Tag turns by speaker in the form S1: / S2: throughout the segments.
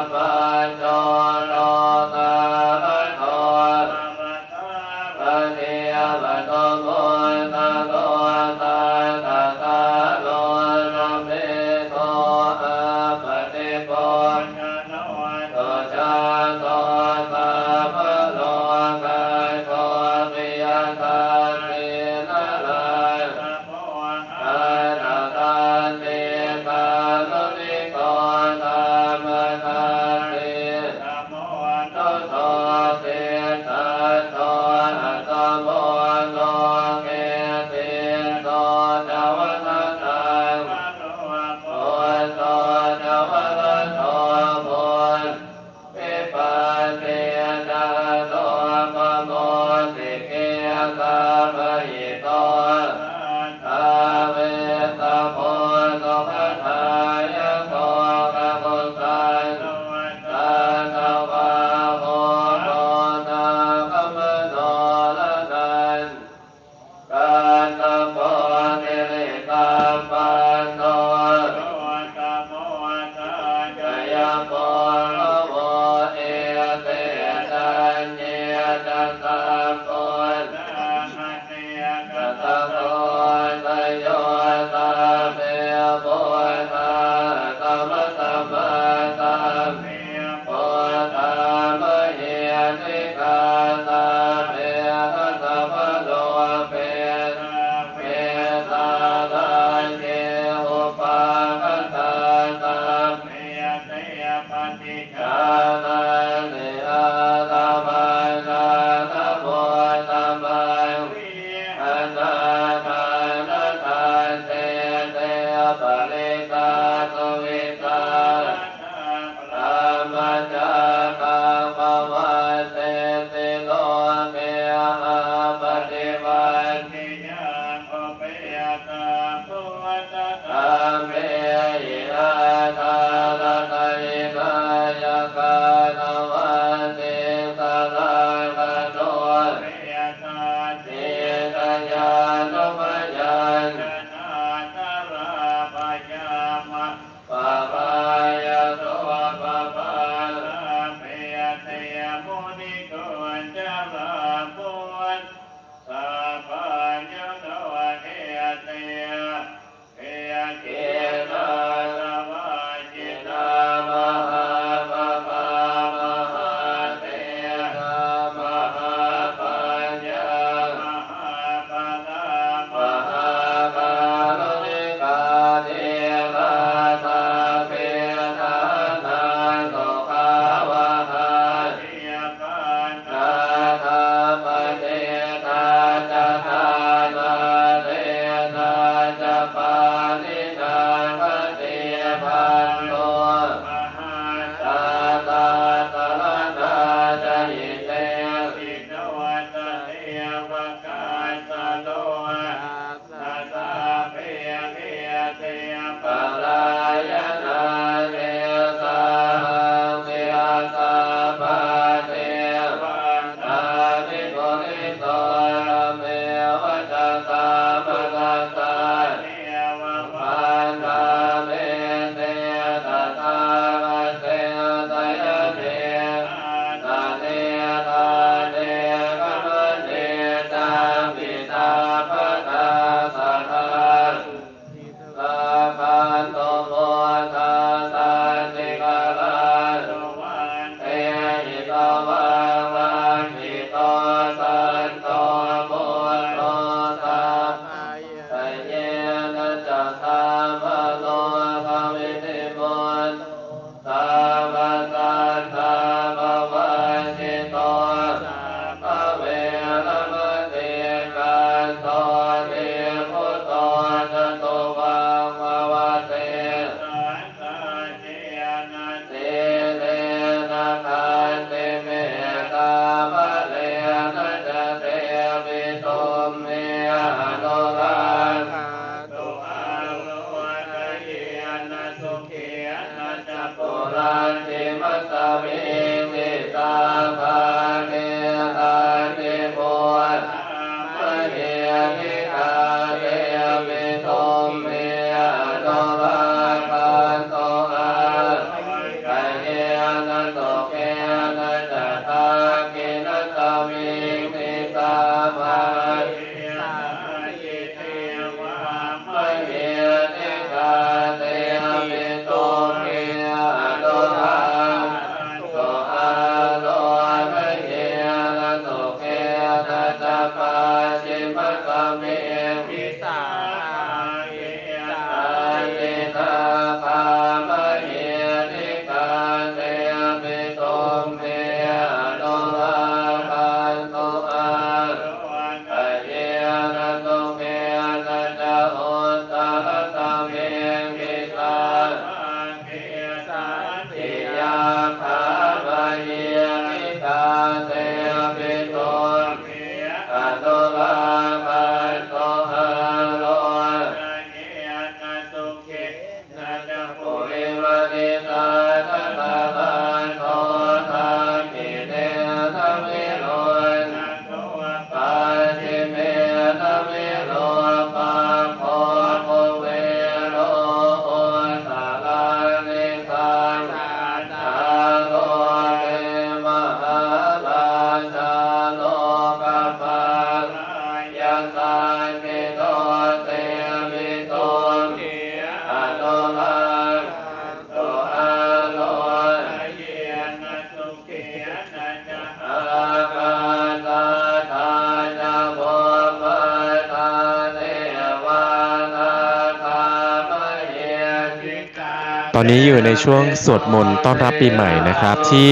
S1: ปั ริก Yeah. ตอนนี้อยู่ในช่วงสวดมนต์ต้อนรับปีใหม่นะครับ ที่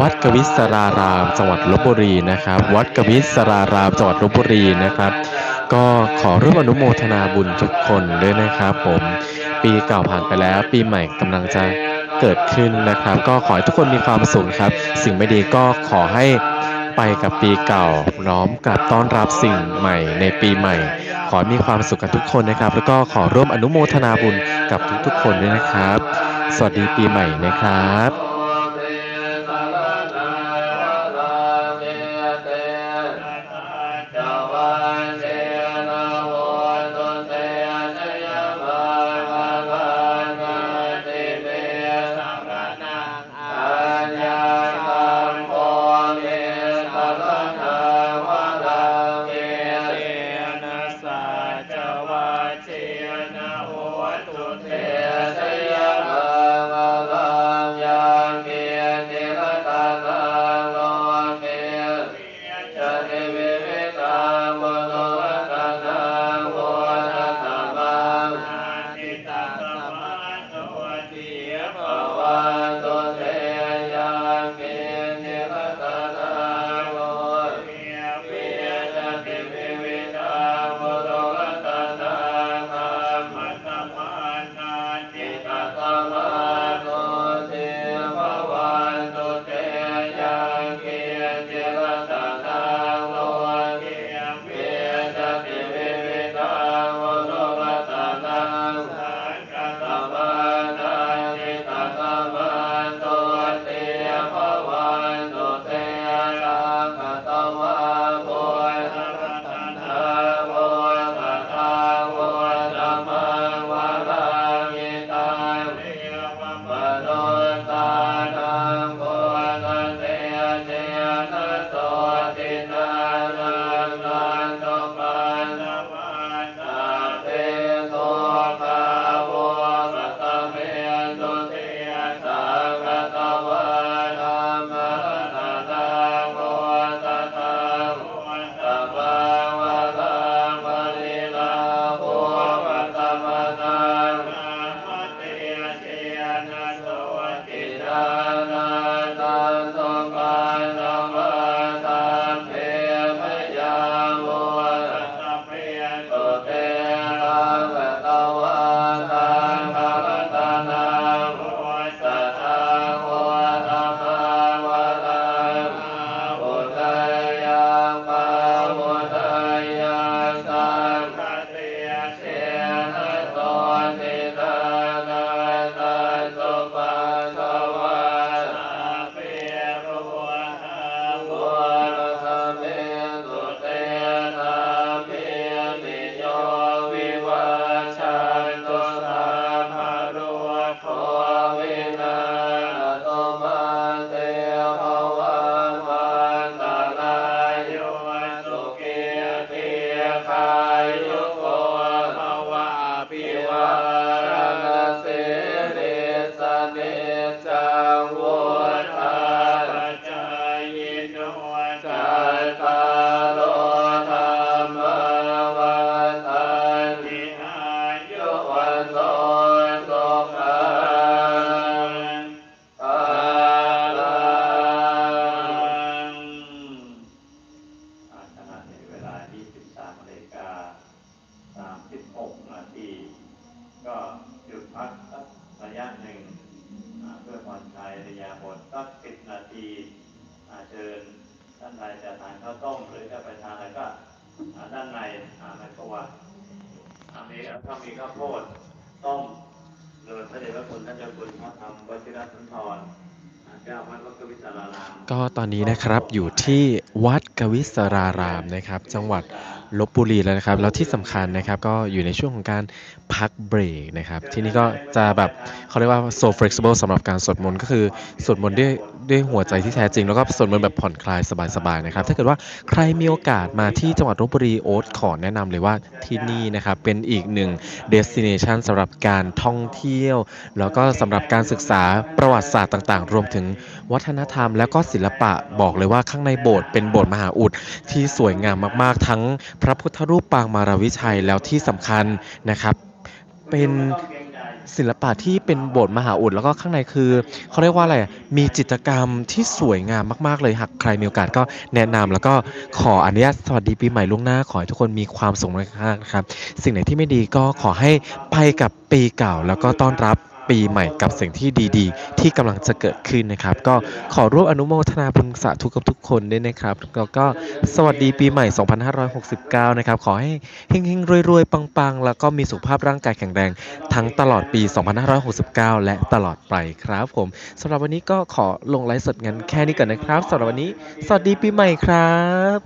S1: วัดกวิศราราม จังหวัดลบบุรีนะครับ วัดกวิศรารามจังหวัดลบบุรีนะครับ ก็ขอร่วมอนุโมทนาบุญทุกคนด้วยนะครับผมปีเก่าผ่านไปแล้ว ปีใหม่กำลังจะเกิดขึ้นนะครับ ก็ขอให้ทุกคนมีความสุขครับ สิ่งไม่ดีก็ขอให้ ไปกับปีเก่า น้อมกลับต้อนรับสิ่งใหม่ในปีใหม่ ขอมีความสุขกันทุกคนนะครับ แล้วก็ขอร่วมอนุโมทนาบุญกับทุกๆคนด้วยนะครับ สวัสดีปีใหม่นะครับ
S2: ท่านใดจะทานข้าวต้มหรือจะไปทานอะไรก็ด้านในอ่าในครัวอ่ามีถ้ามีข้าวโพดต้มโดยพระเดชพระคุณท่านเจ้าคุณพระธรรมวชิรสุนทรก็
S3: ตอนนี้นะครับอยู่ที่วัดกวิศรารามนะครับ จังหวัดลบบุรีแล้วนะครับ แล้วที่สำคัญนะครับก็อยู่ในช่วงของการพักเบรกนะครับ ที่นี่ก็จะแบบเขาเรียกว่า so flexible สำหรับการสวดมนต์ก็คือสวดมนต์ด้วยด้วยหัวใจที่แท้จริง แล้วก็สวดมนต์แบบผ่อนคลายสบายๆนะครับถ้าเกิดว่าใครมีโอกาสมาที่จังหวัดลบบุรีโอ๊ตขอแนะนำเลยว่าที่นี่นะครับเป็นอีกหนึ่ง destination สำหรับการท่องเที่ยว แล้วก็สำหรับการศึกษาประวัติศาสตร์ต่างๆ รวมถึงวัฒนธรรม แล้วก็ศิลปะบอกเลยว่าข้างในโบสถ์เป็นโบสถ์มหาอุดที่สวยงามมากๆ ทั้งพระพุทธรูปปางมาราวิชัยแล้วที่สำคัญนะครับเป็น ศิลปะที่เป็นโบสถ์มหาอุดแล้วก็ข้างในคือเขาเรียกว่าอะไรมีจิตรกรรมที่สวยงามมาก ๆ เลยหากใครมีโอกาสก็แนะนำแล้วก็ขออนุญาตสวัสดีปีใหม่ล่วงหน้าขอให้ทุกคนมีความสุขมากๆนะครับ สิ่งไหนที่ไม่ดีก็ขอให้ไปกับปีเก่าแล้วก็ต้อนรับ ปีใหม่กับสิ่งที่ดีๆ ที่กำลังจะเกิดขึ้นนะครับ ก็ขอร่วมอนุโมทนาบุญสาธุกับทุกคนด้วยนะครับแล้วก็สวัสดีปีใหม่ 2569 นะครับ ขอให้เฮงๆ รวยๆ ปังๆ แล้วก็มีสุขภาพร่างกายแข็งแรง ทั้งตลอดปี 2569 และตลอดไปครับผมสำหรับวันนี้ก็ขอลงไลฟ์สดงั้นแค่นี้ก่อนนะครับสำหรับวันนี้ สวัสดีปีใหม่ครับ